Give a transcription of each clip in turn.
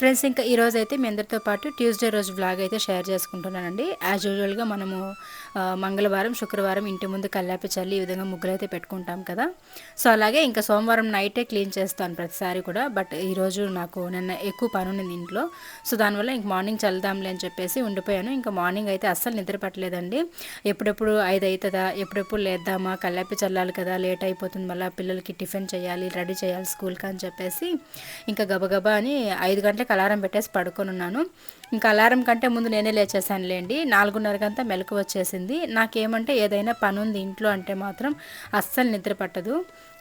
Friends ఇంకా ఈరోజు అయితే మీ అందరితో పాటు ట్యూస్డే రోజు బ్లాగ్ అయితే షేర్ చేసుకుంటున్నానండి. యాజ్ యూజువల్గా మనము మంగళవారం శుక్రవారం ఇంటి ముందు కల్లాపి చల్లి ఈ విధంగా ముగ్గులు అయితే పెట్టుకుంటాం కదా. సో అలాగే ఇంకా సోమవారం నైటే క్లీన్ చేస్తాను ప్రతిసారి కూడా. బట్ ఈరోజు నాకు నిన్న ఎక్కువ పని ఉంది ఇంట్లో. సో దానివల్ల ఇంక మార్నింగ్ చల్దాంలే అని చెప్పేసి ఉండిపోయాను. ఇంకా మార్నింగ్ అయితే అస్సలు నిద్ర పట్టలేదండి. ఎప్పుడెప్పుడు ఐదు అవుతుందా ఎప్పుడెప్పుడు లేద్దామా కల్లాపి చల్లాలి కదా లేట్ అయిపోతుంది మళ్ళీ పిల్లలకి టిఫిన్ చేయాలి రెడీ చేయాలి స్కూల్కి అని చెప్పేసి ఇంకా గబగబా అని ఐదు గంటలకు అలారం పెట్టేసి పడుకొని ఉన్నాను ఇంకా అలారం కంటే ముందు నేనే లేచేసానులేండి నాలుగున్నరకంతా మెలకు వచ్చేసింది. నాకేమంటే ఏదైనా పని ఉంది ఇంట్లో అంటే మాత్రం అస్సలు నిద్ర పట్టదు.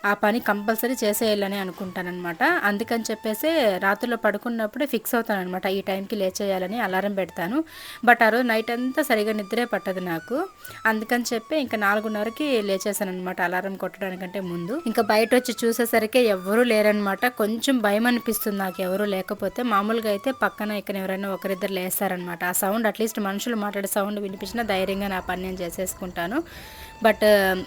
ఆ పని కంపల్సరీ చేసేయాలని అనుకుంటానమాట అందుకని చెప్పేసి రాత్రిలో పడుకున్నప్పుడే ఫిక్స్ అవుతాను అనమాట ఈ టైంకి లేచేయాలని అలారం పెడతాను. బట్ ఆ రోజు నైట్ అంతా సరిగా నిద్రే పట్టదు నాకు. అందుకని చెప్పి ఇంకా నాలుగున్నరకి లేచేసాను అనమాట అలారం కొట్టడానికంటే ముందు. ఇంకా బయట వచ్చి చూసేసరికి ఎవరూ లేరనమాట కొంచెం భయం అనిపిస్తుంది నాకు ఎవరు లేకపోతే. మామూలుగా అయితే పక్కన ఇక్కడ ఎవరైనా ఒకరిద్దరు లేస్తారనమాట ఆ సౌండ్ అట్లీస్ట్ మనుషులు మాట్లాడే సౌండ్ వినిపించినా ధైర్యంగా నా పని నేను చేసేసుకుంటాను. బట్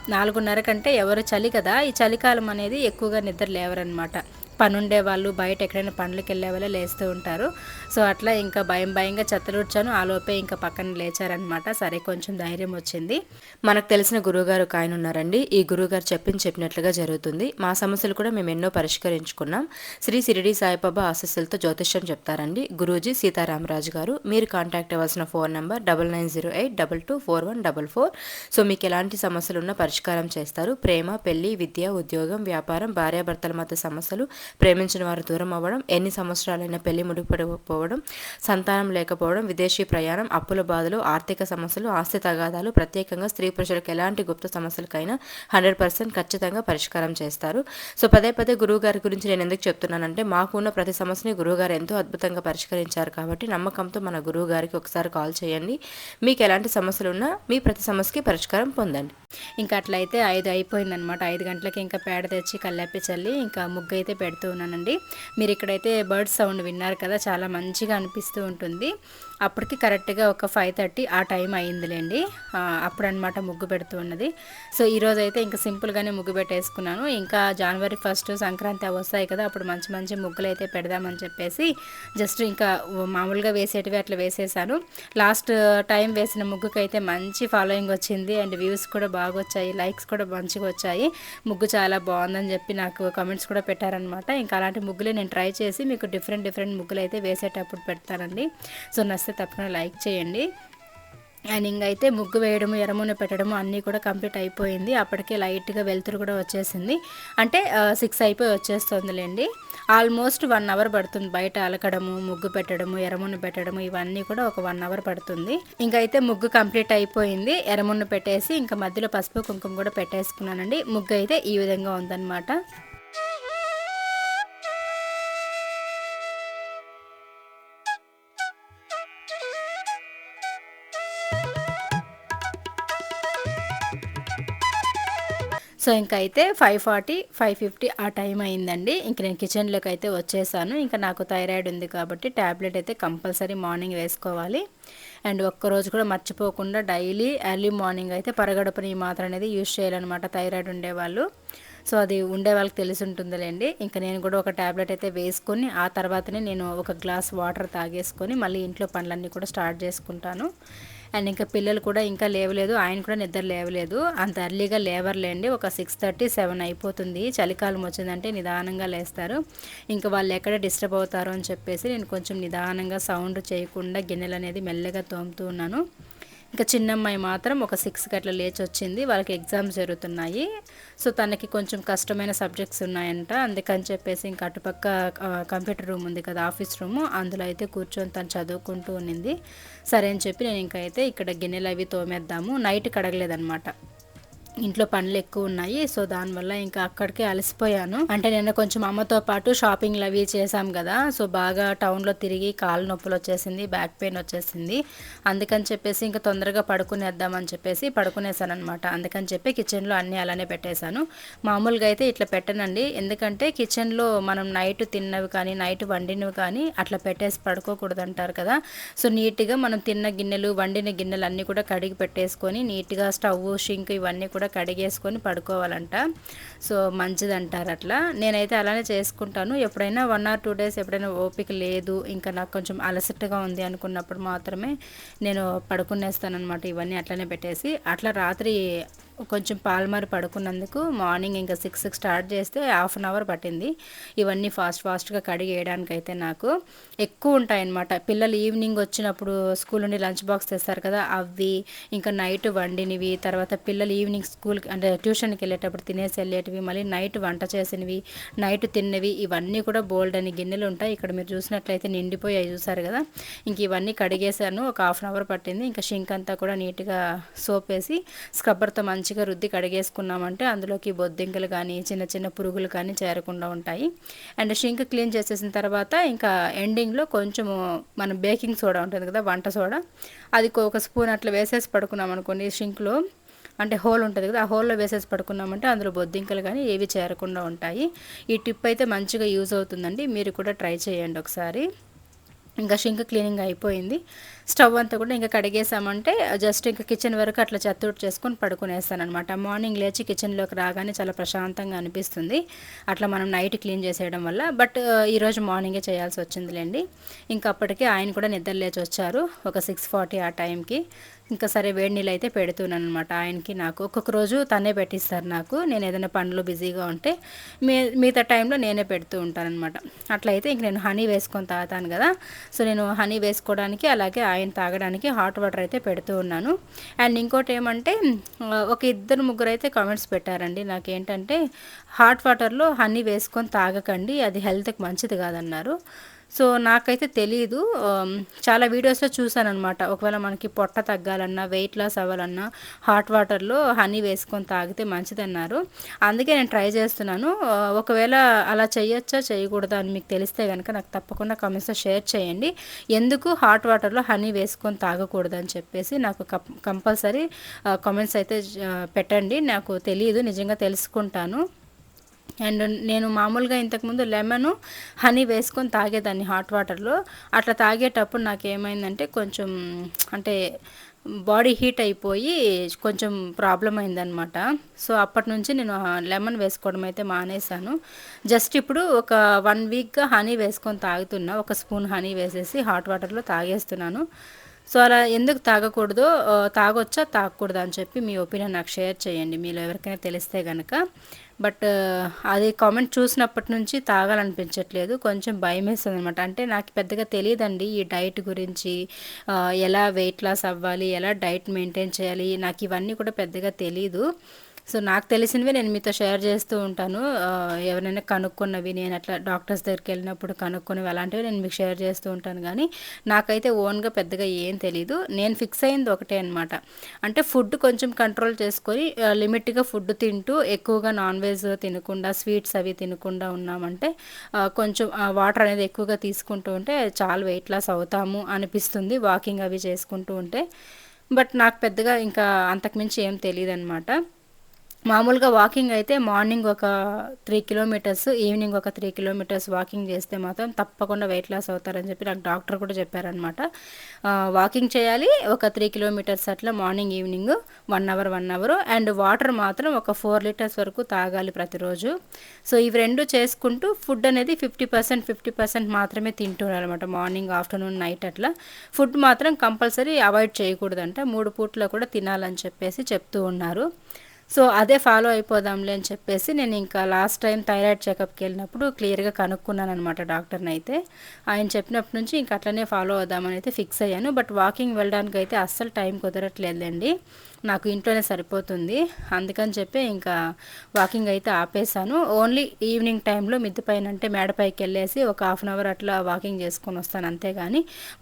నాలుగున్నర కంటే ఎవరు చలి కదా ఈ చలికాలం అనేది ఎక్కువగా నిద్ర లేవరనమాట పని వాళ్ళు బయట ఎక్కడైనా పనులకు వెళ్ళే వాళ్ళు లేస్తూ ఉంటారు. సో అట్లా ఇంకా భయం భయంగా చెత్తలుడ్చాను. ఆ లోపే ఇంకా పక్కన లేచారనమాట సరే కొంచెం ధైర్యం వచ్చింది. మనకు తెలిసిన గురువుగారు ఒక ఆయన ఉన్నారండి. ఈ గురువుగారు చెప్పింది చెప్పినట్లుగా జరుగుతుంది. మా సమస్యలు కూడా మేము ఎన్నో పరిష్కరించుకున్నాం. శ్రీ సిరిడి సాయిబాబా ఆశస్సులతో జ్యోతిష్యం చెప్తారండి. గురూజీ సీతారామరాజు గారు మీరు కాంటాక్ట్ అవ్వాల్సిన phone number double nine zero eight double two four one double four. So మీకు ఎలాంటి సమస్యలు ఉన్నా పరిష్కారం చేస్తారు. ప్రేమ పెళ్ళి విద్య ఉద్యోగం వ్యాపారం భార్యాభర్తల మధ్య సమస్యలు ప్రేమించిన వారు దూరం అవ్వడం ఎన్ని సంవత్సరాలైనా పెళ్ళి ముడిపడిపోవడం సంతానం లేకపోవడం విదేశీ ప్రయాణం అప్పుల బాధలు ఆర్థిక సమస్యలు ఆస్తి తగాదాలు ప్రత్యేకంగా స్త్రీ పురుషులకు ఎలాంటి గుప్త సమస్యలకైనా హండ్రెడ్ పర్సెంట్ ఖచ్చితంగా పరిష్కారం చేస్తారు. సో పదే పదే గురువు గారి గురించి నేను ఎందుకు చెప్తున్నానంటే మాకు ఉన్న ప్రతి సమస్యని గురువు గారు ఎంతో అద్భుతంగా పరిష్కరించారు కాబట్టి నమ్మకంతో మన గురువు గారికి ఒకసారి కాల్ చేయండి. మీకు ఎలాంటి సమస్యలు ఉన్నా మీ ప్రతి సమస్యకి పరిష్కారం పొందండి. ఇంకా అట్లయితే ఐదు అయిపోయిందనమాట ఐదు గంటలకి ఇంకా పేడ తెచ్చి కల్లాపి చల్లి ఇంకా ముగ్గు అయితే పెడుతూ ఉన్నానండి. మీరు ఇక్కడైతే బర్డ్ సౌండ్ విన్నారు కదా చాలా మంచిగా అనిపిస్తూ ఉంటుంది. అప్పటికి కరెక్ట్గా ఒక ఫైవ్ థర్టీ ఆ టైం అయిందిలేండి. అప్పుడనమాట అప్పుడు ముగ్గు పెడుతూ ఉన్నది. సో ఈరోజు అయితే ఇంకా సింపుల్గానే ముగ్గు పెట్టేసుకున్నాను. ఇంకా జనవరి ఫస్ట్ సంక్రాంతి అవి వస్తాయి కదా అప్పుడు మంచి మంచి ముగ్గులు అయితే పెడదామని చెప్పేసి జస్ట్ ఇంకా మామూలుగా వేసేటివి అట్లా వేసేసాను. లాస్ట్ టైం వేసిన ముగ్గుకి అయితే మంచి ఫాలోయింగ్ వచ్చింది. అండ్ వ్యూస్ కూడా బాగా వచ్చాయి లైక్స్ కూడా మంచిగా వచ్చాయి. ముగ్గు చాలా బాగుందని చెప్పి నాకు కమెంట్స్ కూడా పెట్టారనమాట ఇంకా అలాంటి ముగ్గులే నేను ట్రై చేసి మీకు డిఫరెంట్ డిఫరెంట్ ముగ్గులు అయితే వేసేటప్పుడు పెడతానండి. సో నచ్చితే తప్పకుండా లైక్ చేయండి. అండ్ ఇంకైతే ముగ్గు వేయడము ఎరమున పెట్టడము అన్నీ కూడా కంప్లీట్ అయిపోయింది. అప్పటికే లైట్గా వెలుతురు కూడా వచ్చేసింది. అంటే సిక్స్ అయిపోయి వచ్చేస్తుందిలేండి. ఆల్మోస్ట్ వన్ అవర్ పడుతుంది బయట అలకడము ముగ్గు పెట్టడము ఎరమును పెట్టడము ఇవన్నీ కూడా ఒక వన్ అవర్ పడుతుంది. ఇంకైతే ముగ్గు కంప్లీట్ అయిపోయింది. ఎరమును పెట్టేసి ఇంకా మధ్యలో పసుపు కుంకుమ కూడా పెట్టేసుకున్నానండి. ముగ్గు అయితే ఈ విధంగా ఉందన్నమాట. సో ఇంకా అయితే ఫైవ్ ఫార్టీ ఫైవ్ ఫిఫ్టీ ఆ టైం అయిందండి. ఇంక నేను కిచెన్లోకి అయితే వచ్చేసాను. ఇంకా నాకు థైరాయిడ్ ఉంది కాబట్టి ట్యాబ్లెట్ అయితే కంపల్సరీ మార్నింగ్ వేసుకోవాలి. అండ్ ఒక్కరోజు కూడా మర్చిపోకుండా డైలీ ఎర్లీ మార్నింగ్ అయితే పరగడపని ఈ మాత్రం అనేది యూజ్ చేయాలన్నమాట థైరాయిడ్ ఉండేవాళ్ళు. సో అది ఉండే వాళ్ళకి తెలిసి ఉంటుందిలేండి. ఇంకా నేను కూడా ఒక ట్యాబ్లెట్ అయితే వేసుకొని ఆ తర్వాతనే నేను ఒక గ్లాస్ వాటర్ తాగేసుకొని మళ్ళీ ఇంట్లో పనులన్నీ కూడా స్టార్ట్ చేసుకుంటాను. అండ్ ఇంకా పిల్లలు కూడా ఇంకా లేవలేదు ఆయన కూడా నిద్ర లేవలేదు. అంత ఎర్లీగా లేవర్లేండి. ఒక సిక్స్ థర్టీ సెవెన్ అయిపోతుంది. చలికాలం వచ్చిందంటే నిదానంగా లేస్తారు. ఇంకా వాళ్ళు ఎక్కడ డిస్టర్బ్ అవుతారో అని చెప్పేసి నేను కొంచెం నిదానంగా సౌండ్ చేయకుండా గిన్నెలు అనేది మెల్లగా తోముతూ ఉన్నాను. ఇంకా చిన్నమ్మాయి మాత్రం ఒక సిక్స్కి అట్లా లేచి వచ్చింది వాళ్ళకి ఎగ్జామ్స్ జరుగుతున్నాయి. సో తనకి కొంచెం కష్టమైన సబ్జెక్ట్స్ ఉన్నాయంట. అందుకని చెప్పేసి ఇంకా అటుపక్క కంప్యూటర్ రూమ్ ఉంది కదా ఆఫీస్ రూమ్ అందులో అయితే కూర్చొని తను చదువుకుంటూ ఉన్నింది సరే అని చెప్పి నేను ఇంకా అయితే ఇక్కడ గిన్నెలు అవి తోమేద్దాము. నైట్ కడగలేదనమాట ఇంట్లో పనులు ఎక్కువ ఉన్నాయి. సో దానివల్ల ఇంకా అక్కడికే అలసిపోయాను. అంటే నిన్న కొంచెం అమ్మతో పాటు షాపింగ్లు అవి చేశాం కదా. సో బాగా టౌన్లో తిరిగి కాలు నొప్పులు వచ్చేసింది బ్యాక్ పెయిన్ వచ్చేసింది. అందుకని చెప్పేసి ఇంకా తొందరగా పడుకునేద్దామని చెప్పేసి పడుకునేసాను అనమాట అందుకని చెప్పి కిచెన్లో అన్నీ అలానే పెట్టేశాను. మామూలుగా అయితే ఇట్లా పెట్టనండి. ఎందుకంటే కిచెన్లో మనం నైట్ తిన్నవి కానీ నైట్ వండినవి కానీ అట్లా పెట్టేసి పడుకోకూడదు అంటారు కదా. సో నీట్గా మనం తిన్న గిన్నెలు వండిన గిన్నెలు అన్నీ కూడా కడిగి పెట్టేసుకొని నీట్గా స్టవ్ షింక్ ఇవన్నీ కూడా కూడా కడిగేసుకొని పడుకోవాలంట. సో మంచిది అంటారు అట్లా. నేనైతే అలానే చేసుకుంటాను. ఎప్పుడైనా వన్ ఆర్ టూ డేస్ ఎప్పుడైనా ఓపిక లేదు ఇంకా నాకు కొంచెం అలసటగా ఉంది అనుకున్నప్పుడు మాత్రమే నేను పడుకునేస్తాను అనమాట ఇవన్నీ అట్లనే పెట్టేసి. అట్లా రాత్రి కొంచెం పాల్మారి పడుకున్నందుకు మార్నింగ్ ఇంకా సిక్స్కి స్టార్ట్ చేస్తే హాఫ్ అన్ అవర్ పట్టింది. ఇవన్నీ ఫాస్ట్ ఫాస్ట్గా కడిగేయడానికి అయితే నాకు ఎక్కువ ఉంటాయన్నమాట. పిల్లలు ఈవినింగ్ వచ్చినప్పుడు స్కూల్ నుండి లంచ్ బాక్స్ తెస్తారు కదా అవి ఇంకా నైట్ వండినవి తర్వాత పిల్లలు ఈవినింగ్ స్కూల్కి అంటే ట్యూషన్కి వెళ్ళేటప్పుడు తినేసి వెళ్ళేటివి మళ్ళీ నైట్ వంట చేసినవి నైట్ తిన్నవి ఇవన్నీ కూడా బోల్డ్ అని గిన్నెలు ఉంటాయి. ఇక్కడ మీరు చూసినట్లయితే నిండిపోయాయి చూసారు కదా. ఇంక ఇవన్నీ కడిగేశాను ఒక హాఫ్ అన్ అవర్ పట్టింది. ఇంకా షింక్ అంతా కూడా నీట్గా సోప్ వేసి స్క్రబ్బర్తో మంచిగా రుద్ది కడిగేసుకున్నామంటే అందులోకి బొద్దింకలు కానీ చిన్న చిన్న పురుగులు కానీ చేరకుండా ఉంటాయి. అండ్ షింక్ క్లీన్ చేసేసిన తర్వాత ఇంకా ఎండింగ్లో కొంచెము మన బేకింగ్ సోడా ఉంటుంది కదా వంట సోడా. అది ఒక స్పూన్ అట్లా వేసేసి పడుకున్నాం అనుకోండి షింక్లో. అంటే హోల్ ఉంటుంది కదా ఆ హోల్లో వేసేసి పడుకున్నామంటే అందులో బొద్దింకలు కానీ ఏవి చేరకుండా ఉంటాయి. ఈ టిప్ అయితే మంచిగా యూజ్ అవుతుందండి. మీరు కూడా ట్రై చేయండి ఒకసారి. ఇంకా షింక్ క్లీనింగ్ అయిపోయింది. స్టవ్ అంతా కూడా ఇంకా కడిగేసామంటే జస్ట్ ఇంకా కిచెన్ వరకు అట్లా చెత్తూట్ చేసుకొని పడుకునేస్తాను అనమాట మార్నింగ్ లేచి కిచెన్లోకి రాగానే చాలా ప్రశాంతంగా అనిపిస్తుంది. అట్లా మనం నైట్ క్లీన్ చేసేయడం వల్ల. బట్ ఈరోజు మార్నింగే చేయాల్సి వచ్చిందిలేండి. ఇంకా అప్పటికే ఆయన కూడా నిద్ర లేచి వచ్చారు. ఒక సిక్స్ ఫార్టీ ఆ టైంకి ఇంకా సరే వేడి నీళ్ళు అయితే పెడుతున్నాను అనమాట ఆయనకి నాకు ఒక్కొక్క రోజు తనే పెట్టిస్తారు నాకు. నేను ఏదైనా పనులు బిజీగా ఉంటే మీ మిగతా టైంలో నేనే పెడుతూ ఉంటానన్నమాట. అట్లయితే ఇంక నేను హనీ వేసుకొని తాగుతాను కదా. సో నేను హనీ వేసుకోవడానికి అలాగే ఆయన తాగడానికి హాట్ వాటర్ అయితే పెడుతూ ఉన్నాను. అండ్ ఇంకోటి ఏమంటే ఒక ఇద్దరు ముగ్గురు అయితే కామెంట్స్ పెట్టారండి. నాకేంటంటే హాట్ వాటర్లో హనీ వేసుకొని తాగకండి అది హెల్త్కి మంచిది కాదన్నారు. సో నాకైతే తెలియదు చాలా వీడియోస్లో చూసాను అనమాట ఒకవేళ మనకి పొట్ట తగ్గాలన్నా వెయిట్ లాస్ అవ్వాలన్నా హాట్ వాటర్లో హనీ వేసుకొని తాగితే మంచిదన్నారు. అందుకే నేను ట్రై చేస్తున్నాను. ఒకవేళ అలా చేయొచ్చా చేయకూడదా అని మీకు తెలిస్తే కనుక నాకు తప్పకుండా కమెంట్స్లో షేర్ చేయండి. ఎందుకు హాట్ వాటర్లో హనీ వేసుకొని తాగకూడదు అని చెప్పేసి నాకు కంపల్సరీ కామెంట్స్ అయితే పెట్టండి. నాకు తెలియదు నిజంగా తెలుసుకుంటాను. అండ్ నేను మామూలుగా ఇంతకుముందు లెమన్ హనీ వేసుకొని తాగేదాన్ని హాట్ వాటర్లో. అట్లా తాగేటప్పుడు నాకు ఏమైందంటే కొంచెం అంటే బాడీ హీట్ అయిపోయి కొంచెం ప్రాబ్లం అయిందనమాట సో అప్పటి నుంచి నేను లెమన్ వేసుకోవడం అయితే మానేశాను. జస్ట్ ఇప్పుడు ఒక వన్ వీక్గా హనీ వేసుకొని తాగుతున్నా. ఒక స్పూన్ హనీ వేసేసి హాట్ వాటర్లో తాగేస్తున్నాను. సో అలా ఎందుకు తాగకూడదు? తాగొచ్చా? తాగకూడదు అని చెప్పి మీ ఒపీనియన్ నాకు షేర్ చేయండి. మీలో ఎవరికైనా తెలిస్తే కనుక బట్ అది కామెంట్ చూసినప్పటి నుంచి తాగాలనిపించట్లేదు. కొంచెం భయం వేస్తుంది అనమాట అంటే నాకు పెద్దగా తెలియదండి ఈ డైట్ గురించి. ఎలా వెయిట్ లాస్ అవ్వాలి? ఎలా డైట్ మెయింటైన్ చేయాలి? నాకు ఇవన్నీ కూడా పెద్దగా తెలియదు సో నాకు తెలిసినవి నేను మీతో షేర్ చేస్తూ ఉంటాను. ఎవరైనా కనుక్కున్నవి నేను అట్లా డాక్టర్స్ దగ్గరికి వెళ్ళినప్పుడు కనుక్కున్నవి అలాంటివి నేను మీకు షేర్ చేస్తూ ఉంటాను. కానీ నాకైతే ఓన్గా పెద్దగా ఏం తెలీదు. నేను ఫిక్స్ అయింది ఒకటే అనమాట అంటే ఫుడ్ కొంచెం కంట్రోల్ చేసుకొని లిమిట్గా ఫుడ్ తింటూ ఎక్కువగా నాన్ వెజ్ తినకుండా స్వీట్స్ అవి తినకుండా ఉన్నామంటే కొంచెం వాటర్ అనేది ఎక్కువగా తీసుకుంటూ ఉంటే చాలా వెయిట్ లాస్ అవుతాము అనిపిస్తుంది వాకింగ్ అవి చేసుకుంటూ ఉంటే. బట్ నాకు పెద్దగా ఇంకా అంతకుమించి ఏం తెలియదు అనమాట మామూలుగా వాకింగ్ అయితే మార్నింగ్ ఒక త్రీ కిలోమీటర్స్ ఈవినింగ్ ఒక త్రీ కిలోమీటర్స్ వాకింగ్ చేస్తే మాత్రం తప్పకుండా వెయిట్ లాస్ అవుతారని చెప్పి నాకు డాక్టర్ కూడా చెప్పారనమాట వాకింగ్ చేయాలి ఒక త్రీ కిలోమీటర్స్ అట్లా morning evening one hour one hour and water మాత్రం ఒక ఫోర్ లీటర్స్ వరకు తాగాలి ప్రతిరోజు. సో ఇవి రెండు చేసుకుంటూ ఫుడ్ అనేది ఫిఫ్టీ పర్సెంట్ ఫిఫ్టీ పర్సెంట్ మాత్రమే తింటున్నారు అనమాట మార్నింగ్ ఆఫ్టర్నూన్ నైట్ అట్లా. ఫుడ్ మాత్రం కంపల్సరీ అవాయిడ్ చేయకూడదంట మూడు పూట్లో కూడా తినాలని చెప్పేసి చెప్తూ ఉన్నారు. సో అదే ఫాలో అయిపోదాంలే అని చెప్పేసి నేను ఇంకా లాస్ట్ టైం థైరాయిడ్ చెకప్కి వెళ్ళినప్పుడు క్లియర్గా కనుక్కున్నాను అనమాట డాక్టర్ని అయితే. ఆయన చెప్పినప్పటి నుంచి ఇంకా అట్లనే ఫాలో అవుదామని అయితే ఫిక్స్ అయ్యాను. బట్ వాకింగ్ వెళ్ళడానికి అయితే అస్సలు టైం కుదరట్లేదండి నాకు ఇంట్లోనే సరిపోతుంది. అందుకని చెప్పి ఇంకా వాకింగ్ అయితే ఆపేసాను ఓన్లీ ఈవినింగ్ టైంలో మిద్ది పైన అంటే మేడపైకి వెళ్ళేసి ఒక హాఫ్ అన్ అవర్ అట్లా వాకింగ్ చేసుకొని వస్తాను అంతేగాని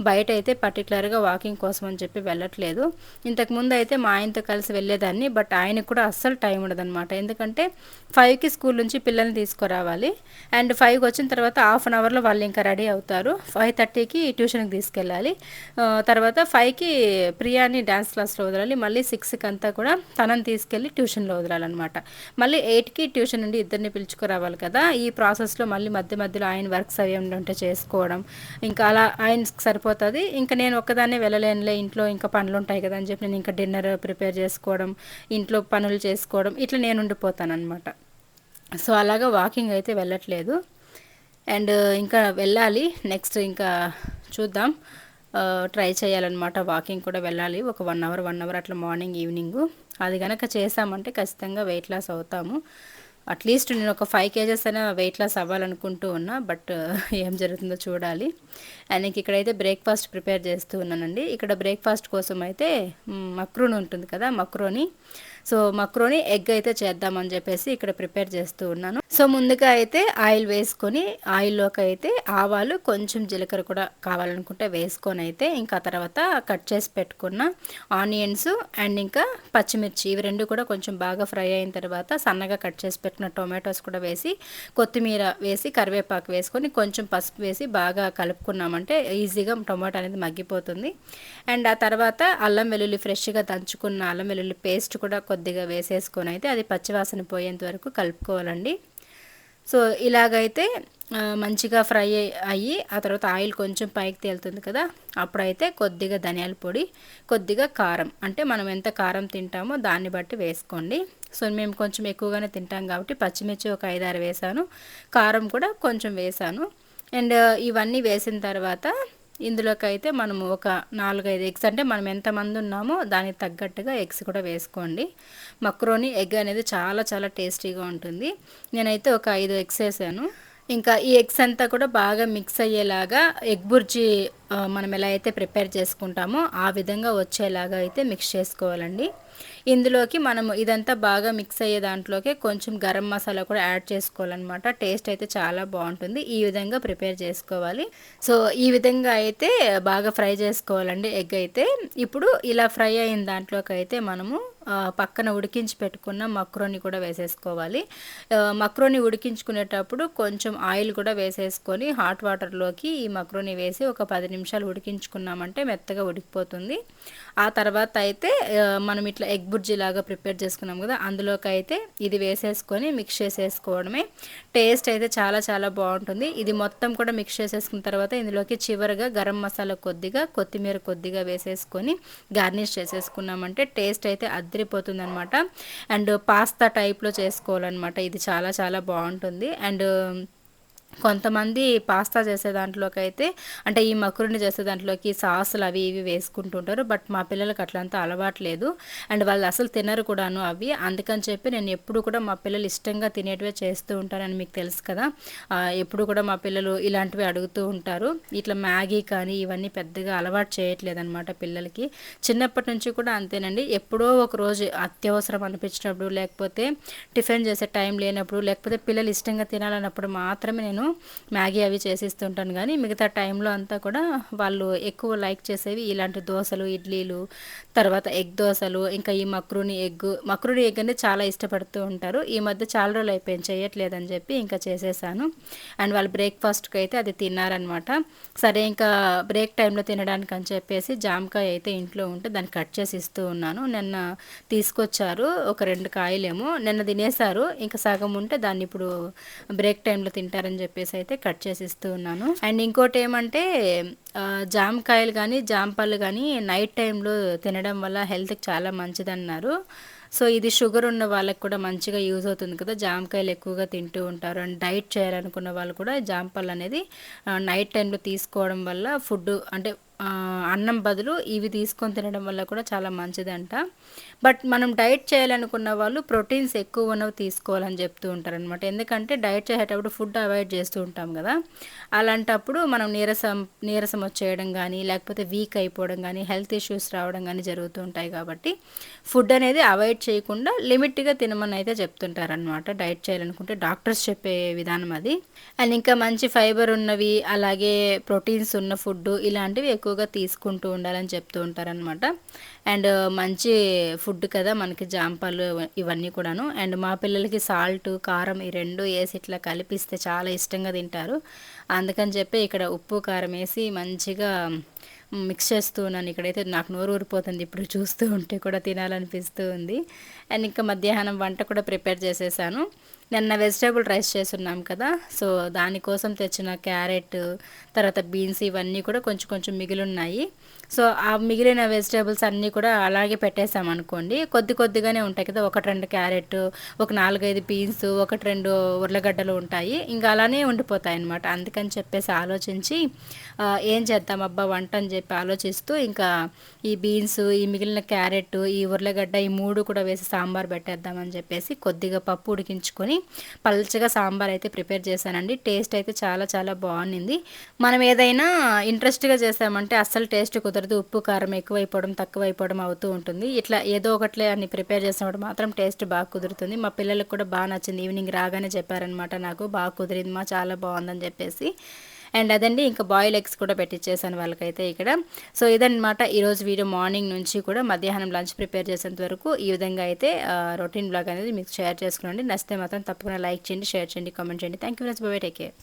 బయట అయితే పర్టికులర్గా వాకింగ్ కోసం అని చెప్పి వెళ్ళట్లేదు. ఇంతకుముందు అయితే మా ఆయనతో కలిసి వెళ్ళేదాన్ని బట్ ఆయనకు కూడా అస్సలు టైం ఉండదన్నమాట. ఎందుకంటే ఫైవ్కి స్కూల్ నుంచి పిల్లల్ని తీసుకురావాలి. అండ్ ఫైవ్కి వచ్చిన తర్వాత హాఫ్ అన్ అవర్లో వాళ్ళు ఇంకా రెడీ అవుతారు. ఫైవ్ థర్టీకి ట్యూషన్కి తీసుకెళ్ళాలి. తర్వాత ఫైవ్కి ప్రియాని డ్యాన్స్ క్లాస్లో వదలాలి. మళ్ళీ సిక్స్ సిక్స్కి అంతా కూడా తనని తీసుకెళ్ళి ట్యూషన్లో వదలాలన్నమాట. మళ్ళీ ఎయిట్కి ట్యూషన్ నుండి ఇద్దరిని పిలుచుకురావాలి కదా ఈ ప్రాసెస్లో మళ్ళీ మధ్య మధ్యలో ఆయన వర్క్స్ అవి ఉంటే చేసుకోవడం ఇంకా అలా ఆయనకి సరిపోతుంది. ఇంకా నేను ఒక్కదాన్నే వెళ్ళలేనులే ఇంట్లో ఇంకా పనులు ఉంటాయి కదా అని చెప్పి నేను ఇంకా డిన్నర్ ప్రిపేర్ చేసుకోవడం ఇంట్లో పనులు చేసుకోవడం ఇట్లా నేను ఉండిపోతాను అనమాట సో అలాగా వాకింగ్ అయితే వెళ్ళట్లేదు. అండ్ ఇంకా వెళ్ళాలి నెక్స్ట్ ఇంకా చూద్దాం. ట్రై చేయాలన్నమాట. వాకింగ్ కూడా వెళ్ళాలి. ఒక వన్ అవర్ వన్ అవర్ అట్లా మార్నింగ్ ఈవినింగ్. అది కనుక చేసామంటే ఖచ్చితంగా వెయిట్ లాస్ అవుతాము. అట్లీస్ట్ నేను ఒక ఫైవ్ కేజెస్ అయినా వెయిట్ లాస్ అవ్వాలనుకుంటూ ఉన్నా బట్ ఏం జరుగుతుందో చూడాలి. అండ్ ఇంక ఇక్కడైతే బ్రేక్ఫాస్ట్ ప్రిపేర్ చేస్తూ ఉన్నానండి. ఇక్కడ బ్రేక్ఫాస్ట్ కోసం అయితే మక్రూన్ ఉంటుంది కదా మక్రోని. సో మక్రోని ఎగ్ అయితే చేద్దామని చెప్పేసి ఇక్కడ ప్రిపేర్ చేస్తూ ఉన్నాను. సో ముందుగా అయితే ఆయిల్ వేసుకొని ఆయిల్లోకి అయితే ఆవాలు కొంచెం జీలకర్ర కూడా కావాలనుకుంటే వేసుకొని అయితే ఇంకా తర్వాత కట్ చేసి పెట్టుకున్న ఆనియన్స్ అండ్ ఇంకా పచ్చిమిర్చి ఇవి రెండు కూడా కొంచెం బాగా ఫ్రై అయిన తర్వాత సన్నగా కట్ చేసి పెట్టుకున్న టొమాటోస్ కూడా వేసి కొత్తిమీర వేసి కరివేపాకు వేసుకొని కొంచెం పసుపు వేసి బాగా అంటే ఈజీగా టొమాటో అనేది మగ్గిపోతుంది. అండ్ ఆ తర్వాత అల్లం వెల్లుల్లి ఫ్రెష్గా దంచుకున్న అల్లం వెల్లుల్లి పేస్ట్ కూడా కొద్దిగా వేసేసుకొని అయితే అది పచ్చివాసన పోయేంత వరకు కలుపుకోవాలండి. సో ఇలాగైతే మంచిగా ఫ్రై అయ్యి ఆ తర్వాత ఆయిల్ కొంచెం పైకి తేలుతుంది కదా అప్పుడైతే కొద్దిగా ధనియాల పొడి కొద్దిగా కారం. అంటే మనం ఎంత కారం తింటామో దాన్ని బట్టి వేసుకోండి. సో మేము కొంచెం ఎక్కువగానే తింటాం కాబట్టి పచ్చిమిర్చి ఒక ఐదారు వేసాను. కారం కూడా కొంచెం వేసాను. అండ్ uh, ఇవన్నీ వేసిన తర్వాత ఇందులోకి అయితే మనము ఒక నాలుగైదు ఎగ్స్ అంటే మనం ఎంతమంది ఉన్నామో దానికి తగ్గట్టుగా ఎగ్స్ కూడా వేసుకోండి. మక్రోని ఎగ్ అనేది చాలా చాలా టేస్టీగా ఉంటుంది. నేనైతే ఒక ఐదు ఎగ్స్ వేసాను. ఇంకా ఈ ఎగ్స్ అంతా కూడా బాగా మిక్స్ అయ్యేలాగా ఎగ్ బుర్జీ మనం ఎలా అయితే ప్రిపేర్ చేసుకుంటామో ఆ విధంగా వచ్చేలాగా అయితే మిక్స్ చేసుకోవాలండి. ఇందులోకి మనము ఇదంతా బాగా మిక్స్ అయ్యే దాంట్లోకి కొంచెం గరం మసాలా కూడా యాడ్ చేసుకోవాలన్నమాట. టేస్ట్ అయితే చాలా బాగుంటుంది. ఈ విధంగా ప్రిపేర్ చేసుకోవాలి. సో ఈ విధంగా అయితే బాగా ఫ్రై చేసుకోవాలండి ఎగ్ అయితే. ఇప్పుడు ఇలా ఫ్రై అయిన దాంట్లోకి అయితే మనము పక్కన ఉడికించి పెట్టుకున్న మక్రోని కూడా వేసేసుకోవాలి. మక్రోని ఉడికించుకునేటప్పుడు కొంచెం ఆయిల్ కూడా వేసేసుకొని హాట్ వాటర్లోకి ఈ మక్రోని వేసి ఒక పది నిమిషాలు ఉడికించుకున్నామంటే మెత్తగా ఉడికిపోతుంది. ఆ తర్వాత అయితే మనం ఇట్లా ఎగ్ బుర్జీ లాగా ప్రిపేర్ చేసుకున్నాం కదా అందులోకి అయితే ఇది వేసేసుకొని మిక్స్ చేసేసుకోవడమే. టేస్ట్ అయితే చాలా చాలా బాగుంటుంది. ఇది మొత్తం కూడా మిక్స్ చేసేసుకున్న తర్వాత ఇందులోకి చివరిగా గరం మసాలా కొద్దిగా కొత్తిమీర కొద్దిగా వేసేసుకొని గార్నిష్ చేసేసుకున్నామంటే టేస్ట్ అయితే అద్దరిపోతుంది అనమాట అండ్ పాస్తా టైప్లో చేసుకోవాలన్నమాట. ఇది చాలా చాలా బాగుంటుంది. అండ్ కొంతమంది పాస్తా చేసే దాంట్లోకి అయితే అంటే ఈ మకురుని చేసే దాంట్లోకి సాసులు అవి ఇవి వేసుకుంటుంటారు బట్ మా పిల్లలకి అట్లంతా అలవాట్లేదు అండ్ వాళ్ళు అసలు తినరు కూడాను అవి. అందుకని చెప్పి నేను ఎప్పుడు కూడా మా పిల్లలు ఇష్టంగా తినేటివే చేస్తూ ఉంటానని మీకు తెలుసు కదా. ఎప్పుడు కూడా మా పిల్లలు ఇలాంటివి అడుగుతూ ఉంటారు. ఇట్లా మ్యాగీ కానీ ఇవన్నీ పెద్దగా అలవాటు చేయట్లేదనమాట పిల్లలకి. చిన్నప్పటి నుంచి కూడా అంతేనండి. ఎప్పుడో ఒక రోజు అత్యవసరం అనిపించినప్పుడు లేకపోతే టిఫిన్ చేసే టైం లేనప్పుడు లేకపోతే పిల్లలు ఇష్టంగా తినాలన్నప్పుడు మాత్రమే నేను మ్యాగీ అవి చేసిస్తుంటాను. కానీ మిగతా టైంలో అంతా కూడా వాళ్ళు ఎక్కువ లైక్ చేసేవి ఇలాంటి దోశలు ఇడ్లీలు తర్వాత ఎగ్ దోశలు ఇంకా ఈ మక్రూని ఎగ్. మక్రూని ఎగ్ అనేది చాలా ఇష్టపడుతూ ఉంటారు. ఈ మధ్య చాలా రోజులు అయిపోయింది. చేయట్లేదని చెప్పి ఇంకా చేసేసాను. అండ్ వాళ్ళు బ్రేక్ఫాస్ట్కి అయితే అది తిన్నారనమాట సరే ఇంకా బ్రేక్ టైంలో తినడానికి అని చెప్పేసి జామకాయ అయితే ఇంట్లో ఉంటే దాన్ని కట్ చేసి ఇస్తూ ఉన్నాను. నిన్న తీసుకొచ్చారు ఒక రెండు కాయలేమో. నిన్న తినేశారు. ఇంకా సగం ఉంటే దాన్ని ఇప్పుడు బ్రేక్ టైంలో తింటారని చెప్పి చెప్పేసి అయితే కట్ చేసి ఇస్తూ ఉన్నాను. అండ్ ఇంకోటి ఏమంటే జామకాయలు కానీ జాంపళ్ళు కానీ నైట్ టైంలో తినడం వల్ల హెల్త్కి చాలా మంచిదన్నారు. సో ఇది షుగర్ ఉన్న వాళ్ళకి కూడా మంచిగా యూజ్ అవుతుంది కదా. జామకాయలు ఎక్కువగా తింటూ ఉంటారు. అండ్ డైట్ చేయాలనుకున్న వాళ్ళు కూడా జాంపళ్ళు అనేది నైట్ టైంలో తీసుకోవడం వల్ల ఫుడ్ అంటే అన్నం బదులు ఇవి తీసుకొని తినడం వల్ల కూడా చాలా మంచిదంట. బట్ మనం డైట్ చేయాలనుకున్న వాళ్ళు ప్రోటీన్స్ ఎక్కువ ఉన్నవి తీసుకోవాలని చెప్తూ ఉంటారనమాట ఎందుకంటే డైట్ చేసేటప్పుడు ఫుడ్ అవాయిడ్ చేస్తూ ఉంటాం కదా. అలాంటప్పుడు మనం నీరసం నీరసం వచ్చేయడం కానీ లేకపోతే వీక్ అయిపోవడం కానీ హెల్త్ ఇష్యూస్ రావడం కానీ జరుగుతూ ఉంటాయి కాబట్టి ఫుడ్ అనేది అవాయిడ్ చేయకుండా లిమిట్గా తినమని అయితే చెప్తుంటారనమాట డైట్ చేయాలనుకుంటే డాక్టర్స్ చెప్పే విధానం అది. అండ్ ఇంకా మంచి ఫైబర్ ఉన్నవి అలాగే ప్రోటీన్స్ ఉన్న ఫుడ్ ఇలాంటివి ఎక్కువ ఎక్కువగా తీసుకుంటూ ఉండాలని చెప్తూ ఉంటారనమాట అండ్ మంచి ఫుడ్ కదా మనకి జాంపాలు ఇవన్నీ కూడాను. అండ్ మా పిల్లలకి సాల్ట్ కారం ఈ రెండు వేసి ఇట్లా కలిపిస్తే చాలా ఇష్టంగా తింటారు. అందుకని చెప్పి ఇక్కడ ఉప్పు కారం వేసి మంచిగా మిక్స్ చేస్తూ ఉన్నాను. ఇక్కడైతే నాకు నోరు ఊరిపోతుంది ఇప్పుడు చూస్తూ ఉంటే కూడా తినాలనిపిస్తూ ఉంది. అండ్ ఇంకా మధ్యాహ్నం వంట కూడా ప్రిపేర్ చేసేసాను. నిన్న వెజిటేబుల్ రైస్ చేస్తున్నాం కదా. సో దానికోసం తెచ్చిన క్యారెట్ తర్వాత బీన్స్ ఇవన్నీ కూడా కొంచెం కొంచెం మిగిలి ఉన్నాయి. సో ఆ మిగిలిన వెజిటేబుల్స్ అన్నీ కూడా అలాగే పెట్టేసామనుకోండి కొద్ది కొద్దిగానే ఉంటాయి కదా ఒకటి రెండు క్యారెట్ ఒక నాలుగైదు బీన్స్ ఒకటి రెండు ఉర్లగడ్డలు ఉంటాయి. ఇంకా అలానే ఉండిపోతాయి అనమాట అందుకని చెప్పేసి ఆలోచించి ఏం చేద్దాం అబ్బా వంట అని చెప్పి ఆలోచిస్తూ ఇంకా ఈ బీన్స్ ఈ మిగిలిన క్యారెట్ ఈ ఉర్లగడ్డ ఈ మూడు కూడా వేసి సాంబార్ పెట్టేద్దామని చెప్పేసి కొద్దిగా పప్పు ఉడికించుకొని పల్చగా సాంబార్ అయితే ప్రిపేర్ చేశానండి. టేస్ట్ అయితే చాలా చాలా బాగుంది మనం ఏదైనా ఇంట్రెస్ట్గా చేసామంటే అస్సలు టేస్ట్ కుదరదు ఉప్పు కారం ఎక్కువైపోవడం తక్కువైపోవడం అవుతూ ఉంటుంది. ఇట్లా ఏదో ఒకట్లే అన్ని ప్రిపేర్ చేసినప్పుడు మాత్రం టేస్ట్ బాగా కుదురుతుంది. మా పిల్లలకు కూడా బాగా నచ్చింది. ఈవినింగ్ రాగానే చెప్పారనమాట నాకు. బాగా కుదిరింది మా చాలా బాగుందని చెప్పేసి. అండ్ అదండి ఇంకా బాయిల్ ఎగ్స్ కూడా పెట్టించేసాను వాళ్ళకైతే ఇక్కడ. సో ఇదనమాట ఈరోజు వీడియో మార్నింగ్ నుంచి కూడా మధ్యాహ్నం లంచ్ ప్రిపేర్ చేసేంత వరకు ఈ విధంగా అయితే రొటీన్ బ్లాగ్ అనేది మీకు షేర్ చేసుకునండి. నచ్చితే మాత్రం తప్పకుండా లైక్ చేయండి షేర్ చేయండి కామెంట్ చేయండి. Thank you friends. Bye take care.